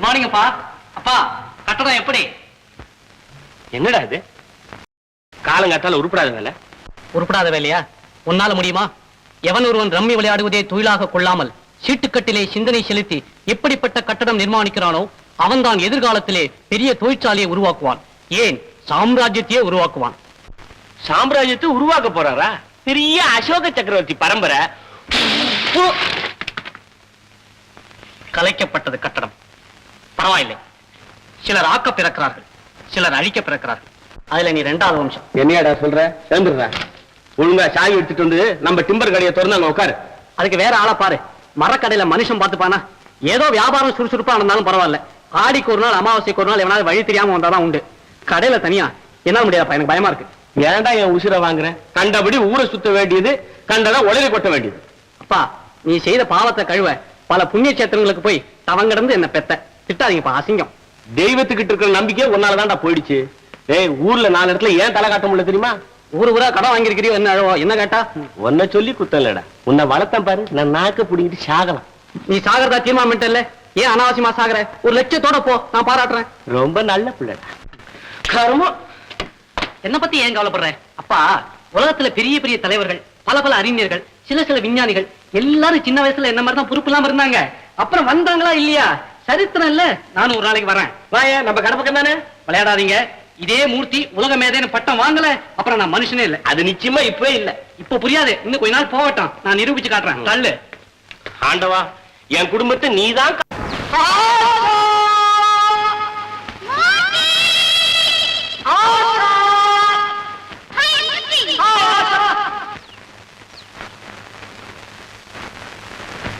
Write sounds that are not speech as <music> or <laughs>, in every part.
Good morning அப்பா. அப்பா கட்டடம் எப்படி? என்னடா இது? காலங்காத்தால உருப்படாத வேலை. உருப்படாத வேலையா? உன்னால முடியுமா? எவன் ஒருவன் ரம்மி விளையாடுவதே தொழிலாக கொள்ளாமல் சீட்டுக்கட்டிலே சிந்தனை செலுத்தி எப்படிப்பட்ட கட்டடம் நிர்மாணிக்கிறானோ அவன்தான் எதிர்காலத்திலே பெரிய தொழிற்சாலையை உருவாக்குவான். ஏன்? சாம்ராஜ்யத்தையே உருவாக்குவான். சாம்ராஜ்யத்தை உருவாக்க போறாரா? பெரிய அசோக சக்கரவர்த்தி பரம்பரை. கலைக்கப்பட்டது கட்டடம். பரவாயில்லை. சிலர் ஆக்க பிறக்கிறார்கள் சிலர் அழிக்க பிறக்கிறார்கள். அதுல நீ ரெண்டாவது வம்சம். என்னையாடா சொல்ற? சேர்ந்துடுற ஒழுங்கா சாவி எடுத்துட்டு வந்து நம்ம டிம்பர் கடையை திறந்து அங்க உட்காரு. அதுக்கு வேற ஆளை பாரு. மரக்கடையில மனுஷன் பார்த்துப்பானா? ஏதோ வியாபாரம் சுறுசுறுப்பா இருந்தாலும் பரவாயில்ல. ஆடிக்கு ஒரு நாள் அமாவாசைக்கு ஒரு நாள் எவனாவது வழி தெரியாம வந்தாதான் உண்டு. கடையில தனியா? என்ன முடியாதுப்பா எனக்கு பயமா இருக்கு. ஏன்டா என் உசிரை வாங்குறேன் கண்டபடி ஊரை சுத்த வேண்டியது கண்டதா உலகை கொட்ட வேண்டியது. அப்பா நீ செய்த பாவத்தை கழுவ பல புண்ணிய சேத்திரங்களுக்கு போய் தவங்கிடந்து என்ன பெத்த. திட்டாதீங்கப்பா அசிங்கம். தெய்வத்துக்கிட்ட இருக்கிற நம்பிக்கை உன்னாலதான்டா போயிடுச்சு. ஏய் ஊர்ல நாலு இடத்துல ஏன் தலை காட்ட முடியல தெரியுமா? ஊர் ஊரா கடன் வாங்கியிருக்கிறியோ என்ன அழுவோ என்ன கேட்டா? உன்னை சொல்லி குத்தலடா. உன்னை வளர்த்தேன் பாரு நான் நாக்க பிடிங்கிட்டு சாகலாம். நீ சாகரதா தீர்மானம் ஏன் அனாவசியமா சாகுற? ஒரு லட்சத்தோட போ நான் பாராட்டுறேன். ரொம்ப நல்ல பிள்ளைடா. கருமம் என்ன பத்தி ஏன் கவலைப்படுற? அப்பா உலகத்துல பெரிய பெரிய தலைவர்கள் பல பல அறிஞர்கள் சில சில விஞ்ஞானிகள் எல்லாரும் சின்ன வயசுல என்ன மாதிரி தான் பொறுப்பு இல்லாம இருந்தாங்க. அப்புறம் வந்தாங்களா இல்லையா? சரித்திரம் இல்ல. நானும் ஒரு நாளைக்கு வரேன். வாயா நம்ம கடை பக்கம் தானே? விளையாடாதீங்க. இதே மூர்த்தி உலக மேதைன்னு பட்டம் வாங்கல அப்புறம் நான் மனுஷனே இல்ல. அது நிச்சயமா இப்பவே இல்ல. இப்ப புரியாது. இன்னும் கொஞ்ச நாள் போகட்டும். நான் நிரூபிச்சு காட்டுறேன். தள்ளு. ஆண்டவா என் குடும்பத்தை நீதான் கா-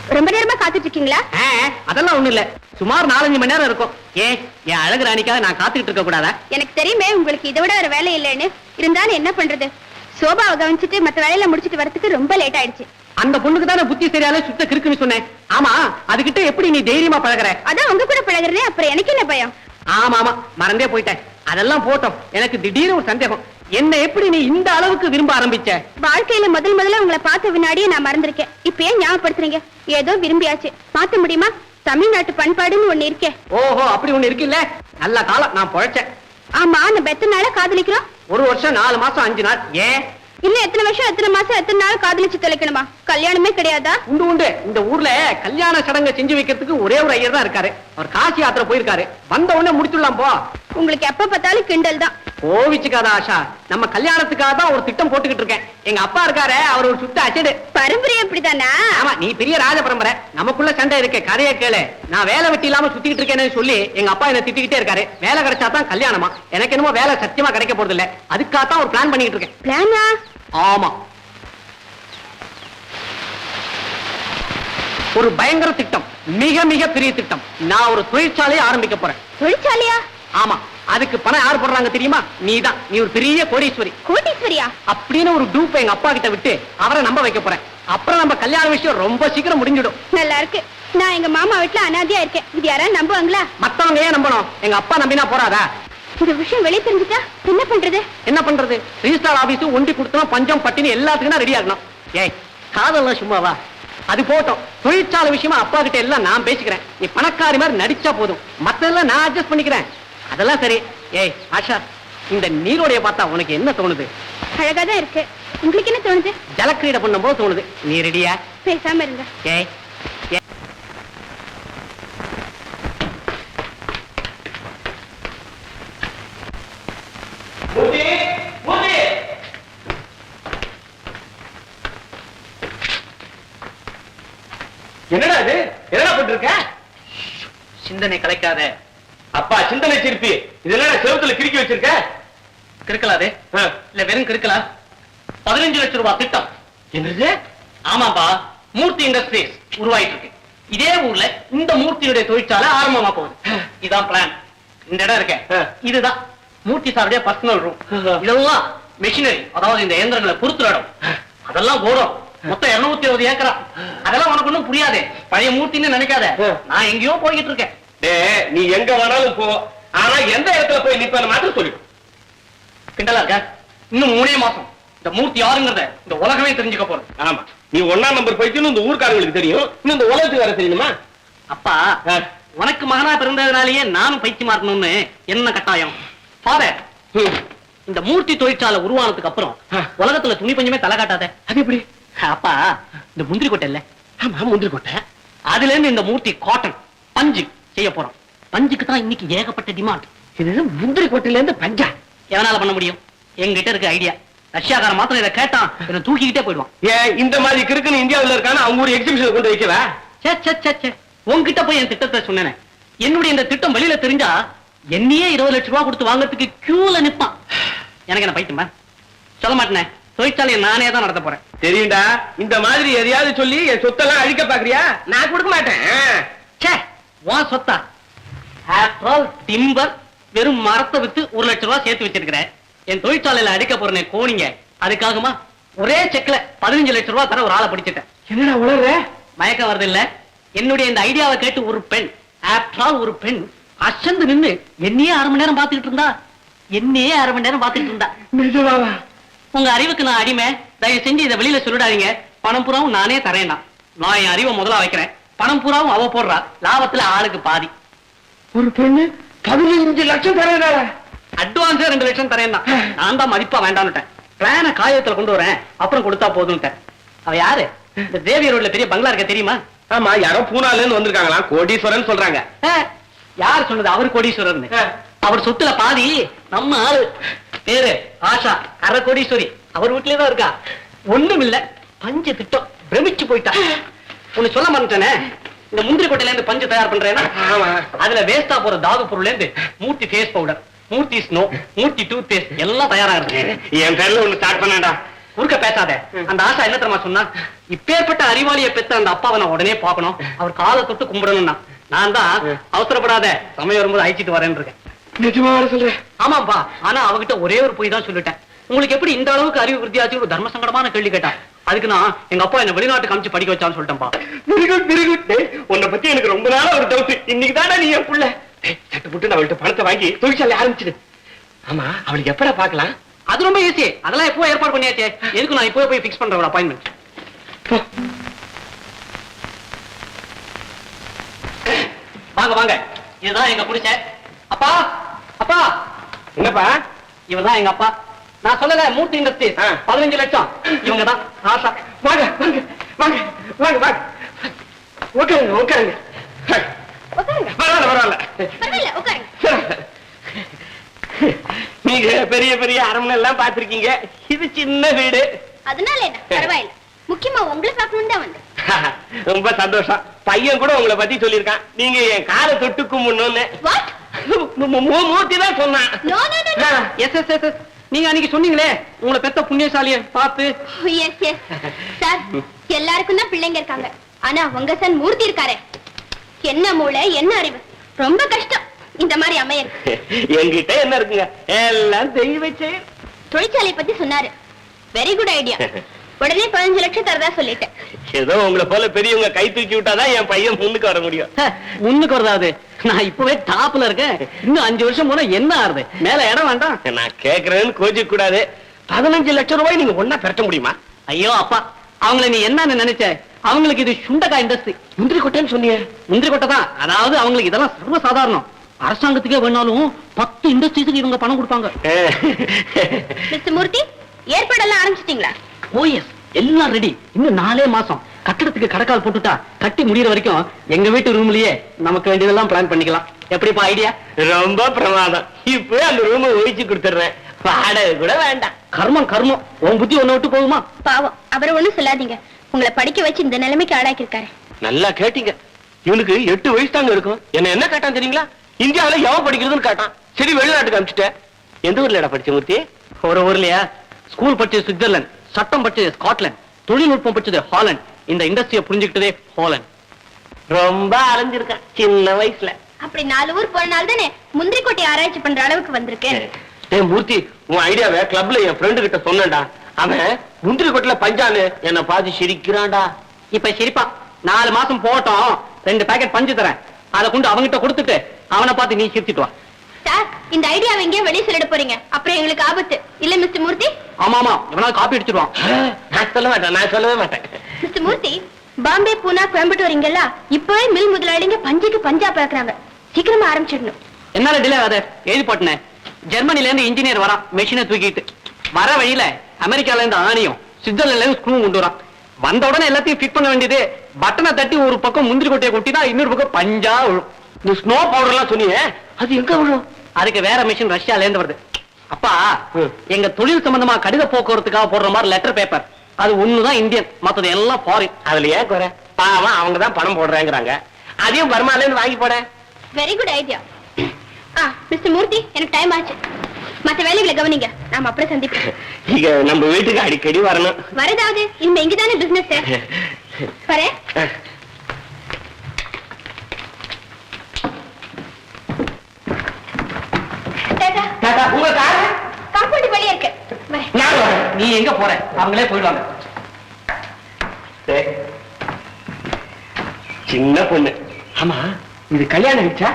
ரொம்ப நேரமா காத்துட்டு இருக்கீங்களா? அதெல்லாம் ஒண்ணு இல்ல. சுமார் நாலஞ்சு மணி நேரம் இருக்கும். ஏன் என் அழகு ராணிக்காக நான் காத்துக்கிட்டு இருக்க கூடாதா? எனக்கு தெரியுமே உங்களுக்கு இதை விட ஒரு வேலை இல்லைன்னு. இருந்தாலும் என்ன பண்றது? சோபாவை கவனிச்சுட்டு மத்த வேலையில முடிச்சிட்டு வரதுக்கு ரொம்ப லேட் ஆயிடுச்சு. அந்த பொண்ணுக்கு தானே புத்தி சரியால சுத்த கிறுக்குன்னு சொன்னேன். ஆமா அதுகிட்ட எப்படி நீ தைரியமா பழகுற? அதான் உங்க கூட பழகுறதே அப்புறம் எனக்கு என்ன பயம்? ஆமா ஆமா மறந்தே போயிட்டேன். அதெல்லாம் போட்டோம். எனக்கு திடீர்னு ஒரு சந்தேகம். என்ன எப்படி நீ இந்த அளவுக்கு விரும்ப ஆரம்பிச்ச? வாழ்க்கையில முதல் முதல்ல உங்களை பார்த்த வினாடியே நான் மறந்திருக்கேன். இப்ப ஏன் ஞாபகப்படுத்துறீங்க? ஏதோ விரும்பியாச்சு. மாத்த முடியுமா? தமிழ்நாட்டு பண்பாடுன்னு ஒண்ணு இருக்கே. ஓஹோ அப்படி ஒண்ணு இருக்குல்ல? நல்ல காலம் நான் பொழைச்சேன். ஆமா நம்ம எத்தனை நாளா காதலிக்கிறோம்? ஒரு வருஷம் நாலு மாசம் அஞ்சு நாள். ஏன்? இன்னும் எத்தனை வருஷம் எத்தனை மாசம் எத்தனை நாள் காதலிச்சு தொலைக்கணுமா? கல்யாணமே கிடையாதா? உண்டு உண்டு. இந்த ஊர்ல கல்யாண சடங்கை செஞ்சு வைக்கிறதுக்கு ஒரே ஒரு ஐயர் தான் இருக்காரு. அவர் காசி யாத்திரை போயிருக்காரு. வந்த உடனே முடிச்சுடலாம் போ. உங்களுக்கு எப்ப பார்த்தாலும் கிண்டல் தான். கோவிச்சுக்காத ஆஷா. நம்ம கல்யாணத்துக்காக தான் ஒரு திட்டம் போட்டுக்கிட்டு இருக்கேன். எங்க அப்பா இருக்காரு அவர் ஒரு சுத்த அச்சடு பரம்பரை அப்படிதானா ஆமா நீ பெரிய ராஜ பரம்பரை. நமக்குள்ள சண்டை இருக்கு கதையை கேளு. நான் வேலை வெட்டி இல்லாம சுத்திக்கிட்டு இருக்கேன்னு சொல்லி எங்க அப்பா என்ன திட்டிக்கிட்டே இருக்காரு. வேலை கிடைச்சா தான் கல்யாணமா? எனக்கு என்னமோ வேலை சத்தியமா கிடைக்க போறது இல்ல. அதுக்காக தான் ஒரு பிளான் பண்ணிட்டு இருக்கேன். பிளானா ஆமா. ஒரு பயங்கர திட்டம். மிக மிக பெரிய திட்டம். நான் ஒரு தொழிற்சாலையை ஆரம்பிக்க போறேன். தொழிற்சாலையா? ஆமா அதுக்கு பணம் யார் போடுறாங்க தெரியுமா? நீதான். நீ ஒரு பெரிய கோடீஸ்வரி. கோட்டீஸ்வரியா அப்படின்னு ஒரு டூப் எங்க அப்பா கிட்ட விட்டு அவரை நம்ப வைக்க போறேன். அப்புறம் நம்ம கல்யாண விஷயம் ரொம்ப சீக்கிரம் முடிஞ்சிடும். நல்லா இருக்கு. நான் எங்க மாமா வீட்டுல அனாதையா இருக்கேன். இது யாராவது நம்புவாங்களா? மத்தவங்க ஏன் நம்பணும்? எங்க அப்பா நம்பினா போறாதா? இந்த விஷயம் வெளியே தெரிஞ்சுட்டா என்ன பண்றது? என்ன பண்றது? ரிஜிஸ்டார் ஆபீஸ் ஒண்டி கொடுத்தோம் பஞ்சம் பட்டினி எல்லாத்துக்கும் ரெடி ஆகணும். ஏய் காதல்லாம் சும்மாவா? அது போட்டோம். தொழிற்சாலை விஷயமா அப்பா கிட்ட எல்லாம் நான் பேசிக்கிறேன். நீ பணக்காரி மாதிரி நடிச்சா போதும். மத்ததெல்லாம் நான் அட்ஜஸ்ட் பண்ணிக்கிறேன். அதெல்லாம் சரி. ஏய் ஆஷா இந்த நீரோடைய பார்த்தா உனக்கு என்ன தோணுது? அழகா தான் இருக்கு. உங்களுக்கு என்ன தோணுது? ஜலக்கிரீடை பண்ணும்போது தோணுது. நீ ரெடியா பேசாம இருங்க. ஏய் ஏய். என்னடா இது? என்னடா பண்ணிருக்க சிந்தனை கலைக்காத. அப்பா சிந்தனை சிற்பி. இதெல்லாம் செவத்துல கிறுக்கி வச்சிருக்க. கிறுக்கலாது. இல்ல வெறும் கிறுக்கலா? பதினஞ்சு லட்சம் ரூபாய் திட்டம். என்னது? ஆமாப்பா மூர்த்தி இண்டஸ்ட்ரீஸ் உருவாயிட்டு இருக்கு இதே ஊர்ல இந்த மூர்த்தியுடைய தொழிற்சாலை ஆரம்பமா போகுது. இதான் பிளான் இந்த இடம் இருக்க. இதுதான். மூர்த்தி சாருடைய பர்சனல் ரூம். இதெல்லாம் மெஷினரி அதாவது இந்த இயந்திரங்களை பொறுத்துற இடம். அதெல்லாம் கோடம் மொத்தம் இருநூத்தி இருபது ஏக்கரா. அதெல்லாம் உனக்கு ஒண்ணும் புரியாதே. பழைய மூர்த்தின்னு நினைக்காத. நான் எங்கேயோ போய்கிட்டு இருக்கேன். நீ எங்க வேணாலும் போ. ஆனா எந்த இடத்துல போய் நிப்பன்னு மாத்திரம் சொல்லு கிண்டலா இருக்க? இன்னும் மூணே மாசம். இந்த மூர்த்தி யாருங்கிறத இந்த உலகமே தெரிஞ்சுக்க போறது ஆமா. நீ ஒண்ணாம் நம்பர் போயிட்டு இந்த ஊர்க்காரங்களுக்கு தெரியும். இன்னும் இந்த உலகத்துக்கு வேற தெரியுமா? அப்பா. உனக்கு மகனா பிறந்ததுனாலயே நானும் பைத்தியமா இருக்கணும்னு என்ன கட்டாயம்? ஃபாதர் இந்த மூர்த்தி தொழிற்சாலை உருவானதுக்கு அப்புறம் உலகத்துல துணி பஞ்சமே தலை காட்டாத. அது எப்படி? அப்பா இந்த முந்திரி கொட்டை இல்ல? ஆமா முந்திரி கொட்டை. அதுல இருந்து இந்த மூர்த்தி காட்டன் பஞ்சு செய்ய போறோம். பஞ்சுக்கு தான் இன்னைக்கு ஏகப்பட்ட டிமாண்ட் இது முந்திரி கொட்டையில இருந்து பஞ்சா? எவனால பண்ண முடியும்? எங்கிட்ட இருக்க ஐடியா ரஷ்யாக்காரன் மாத்திரம் இதை கேட்டான் என்ன தூக்கிக்கிட்டே போயிடுவான். ஏன் இந்த மாதிரி கிறுக்குன்னு இந்தியாவுல இருக்கான? அவங்க ஒரு எக்ஸிபிஷன் கொண்டு வைக்கவா? சே சே சே சே உன்கிட்ட போய் என் திட்டத்தை சொன்னேனே. என்னுடைய இந்த திட்டம் வெளியில தெரிஞ்சா என்னையே இருபது லட்சம் ரூபாய் கொடுத்து வாங்குறதுக்கு கியூல நிப்பான். எனக்கு என்ன பைத்தியமா? சொல்ல மாட்டேனே. தொழிற்சாலையை நானே தான் நடத்த போறேன். தெரியும்டா இந்த மாதிரி எதையாவது சொல்லி என் சொத்தெல்லாம் அழிக்க பாக்குறியா? நான் கொடுக்க மாட்டேன். ச்சே உன் சொத்தா. ஆஃப்டர் ஆல் டிம்பர் வெறும் மரத்தை வித்து ஒரு லட்சம் ரூபாய் சேர்த்து வச்சிருக்கிறேன். என் தொழிற்சாலையில அடிக்க போறேனே கோணிங்க. அதுக்காகமா ஒரே செக்ல பதினஞ்சு லட்சம் ரூபாய் தர ஒரு ஆளை பிடிச்சிட்டேன். என்னடா உளற மயக்கம் வருது இல்ல என்னுடைய இந்த ஐடியாவை கேட்டு ஒரு பெண் ஆஃப்டர் ஆல் ஒரு பெண் அசந்து நின்னு என்னையே அரை மணி நேரம் பாத்துக்கிட்டு இருந்தா. என்னையே அரை மணி நேரம் பாத்துக்கிட்டு இருந்தா. நிஜமாவா உங்க அறிவுக்கு நான் அடிமை. தயவு செஞ்சு இதை வெளியில சொல்லிடாதீங்க. பணம் பூராவும் நானே தரேன் நான் என் அறிவை முதல்ல வைக்கிறேன். பணம் பூராவும் அவ போடுறா. லாபத்துல ஆளுக்கு பாதி. ஒரு பெண்ணு பதினஞ்சு லட்சம் தரேன் அட்வான்ஸே ரெண்டு லட்சம் தரேன் நான் தான் மதிப்பா வேண்டான்னுட்டேன். பிளான காகிதத்துல கொண்டு வரேன். அப்புறம் கொடுத்தா போதும்ட்டேன் அவ யாரு? இந்த தேவி ரோட்ல பெரிய பங்களா இருக்க தெரியுமா? ஆமா யாரோ பூனால இருந்து வந்திருக்காங்களா? கோடீஸ்வரன் சொல்றாங்க. யார் சொன்னது? அவர் கோடீஸ்வரர்னு. ஆ. அவர் சொத்துல பாதி நம்ம ஆளு. பேரு ஆஷா அரை கோடீஸ்வரி. அவர் வீட்லயே தான் இருக்கா? ஒண்ணும் இல்ல பஞ்சு திட்டம். பிரமிச்சு போயிட்டா. ஒண்ணு சொல்ல மறந்துட்டேனே. இந்த முந்திரி கொட்டையில இருந்து பஞ்சு தயார் பண்றேன்னா. அதுல வேஸ்டா போற தாது பொருள்ல இருந்து Murthy face powder Murthy snow Murthy toothpaste எல்லாம் தயாரா இருக்கு என் பேர்ல ஒண்ணு ஸ்டார்ட் பண்ணேன்டா குறுக்க பேசாத. அந்த ஆசா என்ன தெரியுமா சொன்னா? இப்பேற்பட்ட அறிவாளியை பெத்த அந்த அப்பாவை நான் உடனே பார்க்கணும். அவர் காலை தொட்டு கும்பிடணும்னா. நான் தான் அவசரப்படாத. சமயம் வரும்போது அழைச்சிட்டு வரேன்னு இருக்கேன். நிஜமா சொல்றேன் ஆமாப்பா ஆனா அவகிட்ட ஒரே ஒரு பொய் தான் சொல்லிட்டேன். உங்களுக்கு எப்படி இந்த அளவுக்கு அறிவு விருத்தியாச்சு ஒரு தர்ம சங்கடமான கேள்வி கேட்டா. அதுக்கு நான் எங்க அப்பா என்ன வெளிநாட்டுக்கு அனுப்பிச்சு படிக்க வச்சான்னு சொல்லிட்டேன்ப்பா வெரி குட் வெரி குட் உன்னை பத்தி எனக்கு ரொம்ப நாளா ஒரு டவுட் இன்னைக்கு தானே நீ என் புள்ள. சட்டு புட்டு நான் அவள்கிட்ட பணத்தை வாங்கி தொழிற்சாலை ஆரம்பிச்சிடு. ஆமா அவளுக்கு எப்படா பார்க்கலாம்? அது ரொம்ப ஈஸி அதெல்லாம் எப்போ ஏற்பாடு பண்ணியாச்சே? எதுக்கு நான் இப்போ போய் ஃபிக்ஸ் பண்றேன் அப்பாயின்மெண்ட். வாங்க வாங்க. இதுதான் எங்க குடிசை. அப்பா அப்பா. என்னப்பா? இவன் தான் எங்க அப்பா. நான் சொல்லல மூர்த்தி இண்டஸ்ட்ரீஸ். பதினஞ்சு லட்சம். இவங்க தான் ஆஷா. வாங்க வாங்க வாங்க வாங்க வாங்க. உட்காருங்க உட்காருங்க. பரவாயில்ல பரவாயில்ல. நீங்க பெரிய பெரிய அரண்மனை எல்லாம் பாத்திருக்கீங்க இது சின்ன வீடு. அதனால என்ன? பரவாயில்ல. முக்கியமா உங்களை பார்க்கணும் தான் வந்தேன். <laughs> ரொம்ப சந்தோஷம். பையன் கூட உங்களை பத்தி சொல்லியிருக்கான். நீங்க என் காலை தொட்டு கும்பிடணும்னு வாட் மூ- மூ- மூர்த்தி தான் சொன்னான். No no no yes yes yes நீங்க அன்னைக்கு சொன்னீங்களே உங்களை பெத்த புண்ணியசாலிய பார்த்து எஸ் எஸ் சார் எல்லாருக்கும் தான் பிள்ளைங்க இருக்காங்க. ஆனா உங்க சன் மூர்த்தி இருக்காரே. என்ன மூளை என்ன அறிவு? ரொம்ப கஷ்டம். இந்த மாதிரி அமையறது என்கிட்ட என்ன இருக்குங்க? எல்லாம் தெய்வ செயல் தொழிற்சாலை பத்தி சொன்னாரு. வெரி குட் ஐடியா உடனே பதினஞ்சு லட்சம் தரதா சொல்லிட்டேன். ஏதோ உங்களை போல பெரியவங்க கை தூக்கி விட்டாதான் என் பையன் முன்னுக்கு வர முடியும். முன்னுக்கு வருதாவது நான் இப்பவே டாப்ல இருக்கேன். இன்னும் அஞ்சு வருஷம் போனா என்ன ஆறுது? மேல இடம் வேண்டாம். நான் கேக்குறேன்னு கோச்சிக்க கூடாது பதினஞ்சு லட்சம் ரூபாய் நீங்க ஒன்னா பெற்ற முடியுமா? ஐயோ அப்பா. அவங்கள நீ என்னன்னு நினைச்ச? அவங்களுக்கு இது சுண்டக்காய் இண்டஸ்ட்ரி முந்திரி கொட்டைன்னு சொன்னீங்க முந்திரி கொட்டை தான். அதாவது அவங்களுக்கு இதெல்லாம் சர்வ சாதாரணம் அரசாங்கத்துக்கே வேணாலும் பத்து இண்டஸ்ட்ரீஸுக்கு இவங்க பணம் கொடுப்பாங்க. மிஸ்டர் மூர்த்தி ஏற்பாடெல்லாம் ஆரம்பிச்சிட்டீங்களா? ஓஎஸ் எல்லாம் ரெடி இன்னும் நாலே மாசம். கட்டடத்துக்கு கடக்கால் போட்டுட்டா கட்டி முடியற வரைக்கும் எங்க வீட்டு ரூம்லயே நமக்கு வேண்டியதெல்லாம் பிளான் பண்ணிக்கலாம். எப்படிப்பா ஐடியா ரொம்ப பிரமாதம். இப்பவே அந்த ரூமை ஒழிச்சு கொடுத்துடுறேன். வாடகை கூட வேண்டாம். கர்மம் கர்மம். உன் புத்தி ஒண்ணு விட்டு போகுமா? பாவம். அவரை ஒண்ணும் சொல்லாதீங்க. உங்களை படிக்க வச்சு இந்த நிலைமைக்கு ஆளாக்கியிருக்காரு. நல்லா கேட்டீங்க. இவனுக்கு எட்டு வயசு தாங்க இருக்கும். என்ன என்ன கேட்டான் தெரியுங்களா? இந்தியாவுல எவன் படிக்கிறதுன்னு கேட்டான். சரி வெளிநாட்டுக்கு அனுப்பிச்சிட்டேன். எந்த ஊர்ல இடம் படிச்ச மூர்த்தி? ஒரு ஊர்லயா? ஸ்கூல் படிச்சது சுவிட்சர்லாந்து சட்டம் படிச்சது ஸ்காட்லாந்து தொழில்நுட்பம் படிச்சது ஹாலண்ட். இந்த இண்டஸ்ட்ரியை புரிஞ்சுக்கிட்டதே ஹாலண்ட். ரொம்ப அலைஞ்சிருக்கான் சின்ன வயசுல. அப்படி நாலு ஊர் போனால தானே முந்திரி கொட்டை ஆராய்ச்சி பண்ற அளவுக்கு வந்திருக்கேன். ஏய் மூர்த்தி உன் ஐடியாவை கிளப்ல என் ஃப்ரெண்டு கிட்ட சொன்னேன்டா. அவன் முந்திரி கொட்டில பஞ்சானு என்ன பார்த்து சிரிக்கிறான்டா. இப்ப சிரிப்பா. நாலு மாசம் போட்டோம். ரெண்டு பாக்கெட் பஞ்சு தரேன். அதை கொண்டு அவங்கிட்ட கொடுத்துட்டு அவனை பார்த்து நீ சிரிச்சிட்டு வா. சார் இந்த ஐடியாவை எங்கேயோ வெளியே சொல்லிட போறீங்க. அப்புறம் எங்களுக்கு ஆபத்து. இல்ல மிஸ்டர் மூர்த்தி? ஆமா ஆமா இவனால காப்பி அடிச்சிருவான். நான் சொல்ல மாட்டேன் நான் சொல்லவே மாட்டேன். மிஸ்டர் மூர்த்தி பாம்பே பூனா கோயம்புத்தூர் இங்கெல்லாம் இப்பவே மில் முதலாளிங்க பஞ்சுக்கு பஞ்சா பறக்குறாங்க. சீக்கிரமா ஆரம்பிச்சிடணும். என்னால டிலே ஆகாது? எழுதி போட்டேன் ஜெர்மனில இருந்து இன்ஜினியர் வரான் மெஷினை தூக்கிட்டு வர வழியில அமெரிக்கால இருந்து ஆணியும் சுவிட்சர்லாந்துல இருந்து ஸ்க்ரூ கொண்டு வரான். வந்த உடனே எல்லாத்தையும் ஃபிட் பண்ண வேண்டியது பட்டனை தட்டி ஒரு பக்கம் முந்திரி கொட்டையை கொட்டினா இன்னொரு பக்கம் பஞ்சா விழும். இந்த ஸ்னோ பவுடர் எல்லாம் சொன்னீங்க? அது எங்க விழும் அதுக்கு வேற மிஷின் ரஷ்யால இருந்து வருது. அப்பா. எங்க தொழில் சம்பந்தமா கடித போக்குவரத்துக்காக போடுற மாதிரி லெட்டர் பேப்பர் அது ஒண்ணுதான் இந்தியன் மத்தது எல்லாம் ஃபாரின் அதுல ஏன் குறை? பாவம் அவங்க தான் பணம் போடுறேங்கிறாங்க. அதையும் வருமால இருந்து வாங்கி போட. Very good idea ah mister Murthy எனக்கு டைம் ஆச்சு. மத்த வேலைகளை கவனிங்க. நாம அப்புறம் சந்திப்போம். <laughs> இங்க நம்ம வீட்டுக்கு அடிக்கடி வரணும். வரதாவது இனிமே இங்கதானே பிசினஸ் <laughs> வரேன் டாடா டாடா, உங்க காரு காம்பவுண்ட் வெளியே இருக்கு வரேன் நான் வரேன். நீ எங்க போற? அவங்களே போயிடுவாங்க. சின்ன பொண்ணு. ஆமா இது கல்யாணம் ஆயிடுச்சா?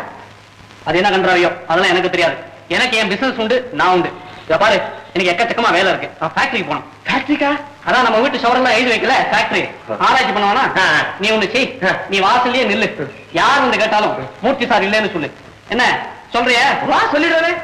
அது என்ன கண்டாவியோ அதெல்லாம் எனக்கு தெரியாது. எனக்கு என் பிசினஸ் உண்டு நான் உண்டு. இத பாரு எனக்கு எக்கச்சக்கமா வேலை இருக்கு. நான் ஃபேக்டரிக்கு போகணும். ஃபேக்டரிக்கா அதான் நம்ம வீட்டு ஷவரெல்லாம் எழுதி வைக்கல ஃபேக்டரி ஆராய்ச்சி பண்ணுவானா. நீ ஒண்ணு செய். நீ வாசல்லயே நில்லு. யார் வந்து கேட்டாலும் மூர்த்தி சார் இல்லைன்னு சொல்லு. என்ன? சொல்றியா? வா சொல்லிடுறேன்.